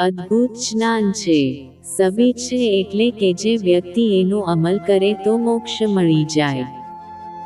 અદ્ભુત જ્ઞાન છે. સબી છે એટલે કે જે વ્યક્તિ એનો અમલ કરે તો મોક્ષ મળી જાય.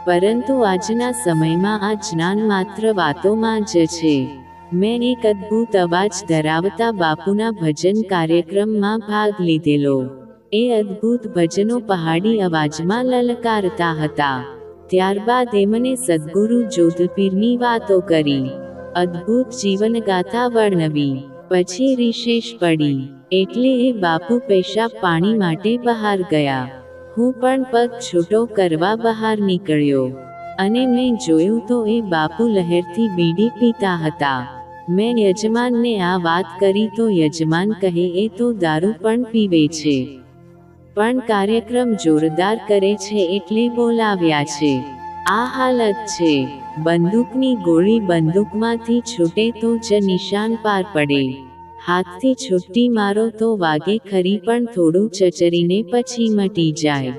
પરંતુ આજના સમયમાં આ જ્ઞાન માત્ર વાતોમાં જ છે. મેં એક અદ્ભુત અવાજ ધરાવતા બાપુના ભજન કાર્યક્રમમાં ભાગ લીધેલો. એ અદ્ભુત ભજનો પહાડી અવાજમાં લલકારતા હતા. ત્યારબાદ એમને સદગુરુ જોધપીરની વાતો કરી. અદ્ભુત જીવનગાથા વર્ણવી. પછી રિશેષ પડી. એટલે એ બાપુ પેશાબ પાણી માટે બહાર ગયા. હું પણ પગ છૂટો કરવા બહાર નીકળ્યો. અને મેં જોયું તો એ બાપુ લહેરથી બીડી પીતા હતા. મેં યજમાનને આ વાત કરી તો યજમાન કહે, એ તો દારૂ પણ પીવે છે. પણ કાર્યક્રમ જોરદાર કરે છે એટલે બોલાવ્યા છે. આ હાલત છે બંદૂકની ગોળી બંદૂકમાંથી છૂટે તો જ નિશાન પાર પડે. હાથથી છુટ્ટી મારો તો વાગે ખરી પણ થોડું ચચરીને પછી મટી જાય.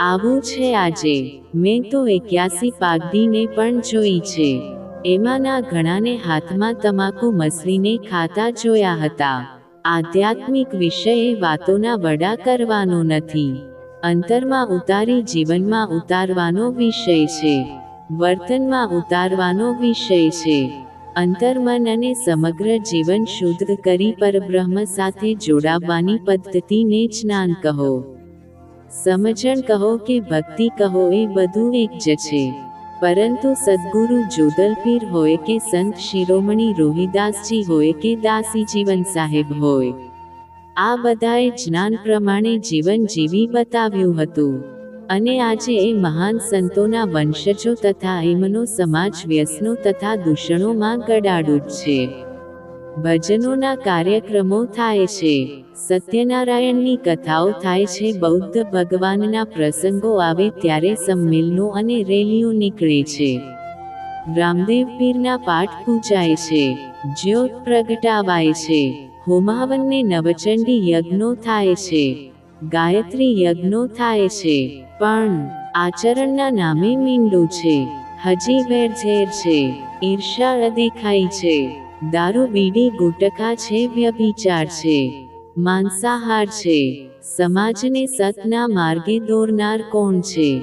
આવું છે આજે. મેં તો એક્યાસી પાગડીને પણ જોઈ છે. એમાંના ઘણાને હાથમાં તમાકુ મસરીને ખાતા જોયા હતા. આધ્યાત્મિક વિષયે વાતોના વડા કરવાનો નથી. અંતરમાં ઉતારી જીવનમાં ઉતારવાનો વિષય છે. વર્તનમાં ઉતારવાનો વિષય છે. અંતર્મન અને સમગ્ર જીવન શુદ્ધ કરી પરબ્રહ્મ સાથે જોડાવવાની પદ્ધતિને જ્ઞાન કહો. સમજણ કહો કે ભક્તિ કહો એ બધું એક જ છે. પરંતુ સદગુરુ જોદલપીર હોય કે સંત શિરોમણી રોહિદાસજી હોય કે દાસી જીવન સાહેબ હોય આ બધાએ જ્ઞાન પ્રમાણે જીવન જીવી બતાવ્યું હતું. અને આજે એ મહાન સંતોના વંશજો તથા એમનો સમાજ વ્યસનો તથા દૂષણોમાં ગડાડું જ છે. ભજનોના કાર્યક્રમો થાય છે. સત્યનારાયણની કથાઓ થાય છે. બૌદ્ધ ભગવાનના પ્રસંગો આવે ત્યારે સંમેલનો અને રેલીઓ નીકળે છે. રામદેવ પીરના પાઠ પૂજાય છે. જ્યોત પ્રગટાવાય છે. હોમાવનને નવચંડી યજ્ઞો થાય છે. ગાયત્રી યજ્ઞો થાય છે. પણ આચરણના નામે મીંડું છે. હજી વેરઝેર છે. ઈર્ષા અદેખાઈ છે. દારૂ બીડી ગુટકા છે વ્યભિચાર છે. માંસાહાર છે. સમાજને સતના માર્ગે દોરનાર કોણ છે?